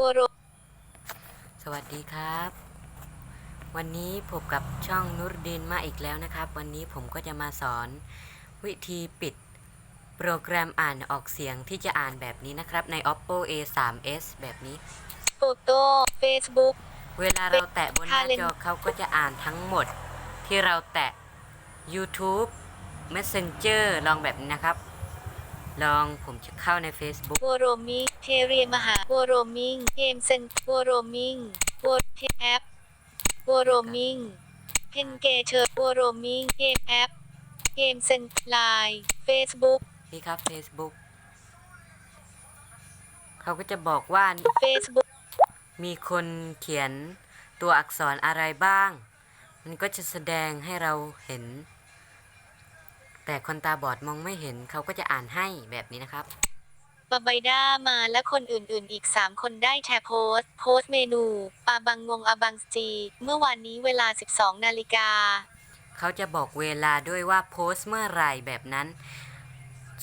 บัวโรสวัสดีครับ วันนี้พบกับช่องนุรดินมาอีกแล้วนะครับ วันนี้ผมก็จะมาสอน วิธีปิด โปรแกรมอ่านออกเสียงที่จะอ่านแบบนี้นะครับ ใน oppo a 3 s แบบนี้โฟโต้เฟซบุ๊กเวลาเราแตะบนหน้า Talent จอเขาก็จะอ่านทั้งหมด ที่เราแตะ YouTube Messenger ลองแบบนี้นะครับ ลองผมจะเข้าใน Facebook บัวโรมิงเทเรียมหาบัวโรมิงเกมเซนบัวโรมิงบัวเทแอปบัวโรมิงเพนเกเชอร์บัวโรมิงเกมแอปเกมเซนไลน์เฟซบุ๊กนี่ครับ Facebook เขาก็จะบอกว่าเฟซบุ๊กมีคนเขียนตัวอักษรอะไรบ้าง มันก็จะแสดงให้เราเห็น แต่คนตาบอดมองไม่เห็นเขาก็จะอ่านให้แบบนี้นะครับบาไบด้ามาและคนอื่นๆ อีก 3 คนได้แชร์โพสต์ โพสต์เมนู ปาบังงงอาบังสจี เมื่อวานนี้เวลา 12 นาฬิกา เขาจะบอกเวลาด้วยว่าโพสต์เมื่อไหร่แบบนั้น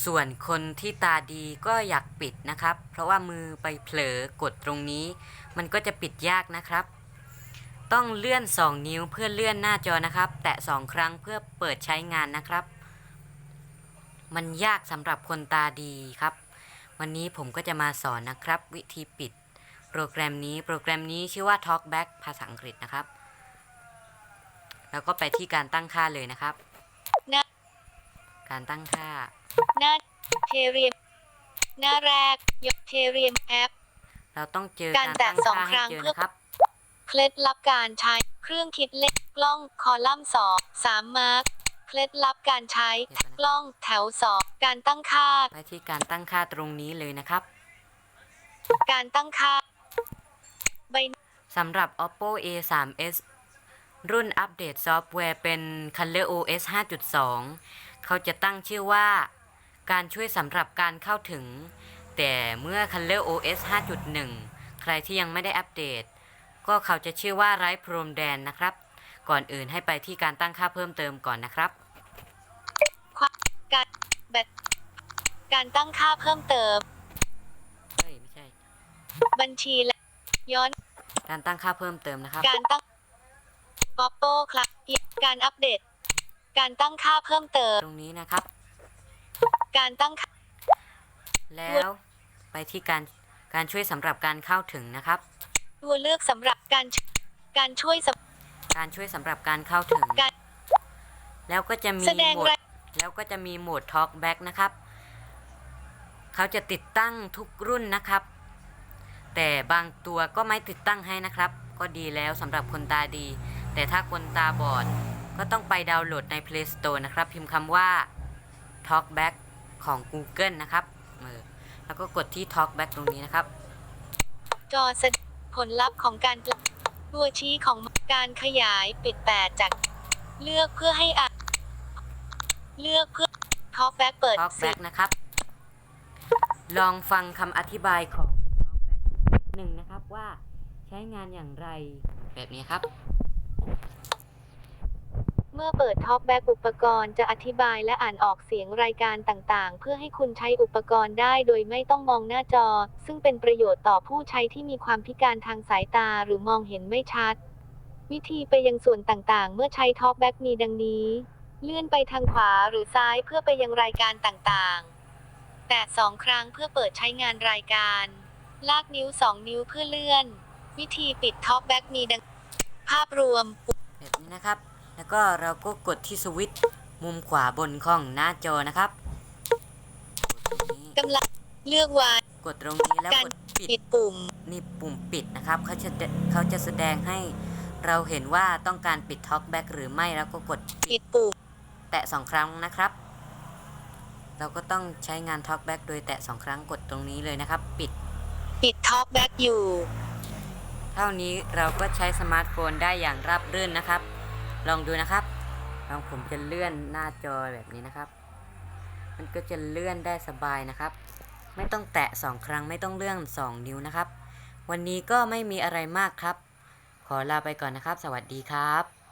ส่วนคนที่ตาดีก็อยากปิดนะครับ เพราะว่ามือไปเผลอกดตรงนี้ มันก็จะปิดยากนะครับ ต้องเลื่อน 2 นิ้วเพื่อเลื่อนหน้าจอนะครับ แตะ 2 ครั้งเพื่อเปิดใช้งานนะครับ มันยากสำหรับคนตาดีครับ วันนี้ผมก็จะมาสอนนะครับ วิธีปิด โปรแกรมนี้โปรแกรมนี้ชื่อว่า Talkback ภาษาอังกฤษนะครับ แล้วก็ไปที่การตั้งค่าเลยนะครับหน้าการตั้งค่าหน้าเทเรียมหน้าแรกยกเทเรียมแอปเราต้องเจอการการแตะตั้งสองค่าคให้รั้งเจอเพื่อนะครับเคล็ดลับการใช้เครื่องคิดเลขกล้องคอลัมน์สองสามมาร์กเค ล็ดลับการใช้กล้องแถวสองการตั้งค่า ไปที่การตั้งค่าตรงนี้เลยนะครับ การตั้งค่าใบสำหรับ oppo a 3 s รุ่นอัปเดตซอฟต์แวร์เป็น color os 5.2 เขาจะตั้งชื่อว่า การช่วยสำหรับการเข้าถึง แต่เมื่อ color os 5.1 ใครที่ยังไม่ได้อัปเดต ก็เขาจะชื่อว่าไร้พรมแดนนะครับก่อนอื่นให้ไปที่การตั้งค่าเพิ่มเติมก่อนนะครับความ การแบตการตั้งค่าเพิ่มเติม เฮ้ยไม่ใช่ บัญชีและย้อน การตั้งค่าเพิ่มเติมนะครับ การตั้ง oppo ครับการอัปเดต การตั้งค่าเพิ่มเติม ตรงนี้นะครับ การตั้งค่าแล้วไปที่การการช่วยสำหรับการเข้าถึงนะครับ ตัวเลือกสำหรับการการช่วยสำการช่วยสำหรับการเข้าถึง การ แล้วก็จะมีแสดงโหมดราย แล้วก็จะมีโหมด Talk Back นะครับ เขาจะติดตั้งทุกรุ่นนะครับ แต่บางตัวก็ไม่ติดตั้งให้นะครับ ก็ดีแล้วสำหรับคนตาดี แต่ถ้าคนตาบอดก็ต้องไปดาวน์โหลดใน Play Store นะครับ พิมพ์คำว่า Talk Back ของ Google นะครับแล้วก็กดที่ Talk Back ตรงนี้นะครับ จอแสดงผลลัพธ์ของการตัวชี้ของการขยายปิดแปดจาก เลือกเพื่อให้อ่าน เลือกเพื่อ talkback เปิด Talk เสีย Back นะครับ ลองฟังคำอธิบายของ Talk Back หนึ่งนะครับว่าใช้งานอย่างไร แบบนี้ครับ เมื่อเปิด talkback อุปกรณ์จะอธิบายและอ่านออกเสียงรายการต่างๆ เพื่อให้คุณใช้อุปกรณ์ได้โดยไม่ต้องมองหน้าจอ ซึ่งเป็นประโยชน์ต่อผู้ใช้ที่มีความพิการทางสายตาหรือมองเห็นไม่ชัด วิธีไปยังส่วนต่างๆ เมื่อใช้ talkback มีดังนี้ เลื่อนไปทางขวาหรือซ้ายเพื่อไปยังรายการต่างๆ แตะสองครั้งเพื่อเปิดใช้งานรายการ ลากนิ้วสองนิ้วเพื่อเลื่อน วิธีปิด talkback มีดัง ภาพรวมแบบนี้นะครับ แล้วก็เราก็กดที่สวิตช์มุมขวาบนของหน้าจอนะครับกดตรงนี้กำลังเลือกวางกดตรงนี้แล้วการกดปิดปิดปุ่ม นี่ปุ่มปิดนะครับ เขาจะเขาจะแสดงให้เราเห็นว่าต้องการปิด Talkback หรือไม่แล้วก็กดปิปิดดปุ่ม แตะสองครั้งนะครับ เราก็ต้องใช้งาน Talkback โดยแตะสองครั้งกดตรงนี้เลยนะครับ ปิด ปิด talkback อยู่ เท่านี้เราก็ใช้สมาร์ทโฟนได้อย่างราบรื่นนะครับ ลองดูนะครับลองผมจะเลื่อนหน้าจอแบบนี้นะครับ มันก็จะเลื่อนได้สบายนะครับ ไม่ต้องแตะสองครั้งไม่ต้องเลื่อนสองนิ้วนะครับ วันนี้ก็ไม่มีอะไรมากครับ ขอลาไปก่อนนะครับ สวัสดีครับ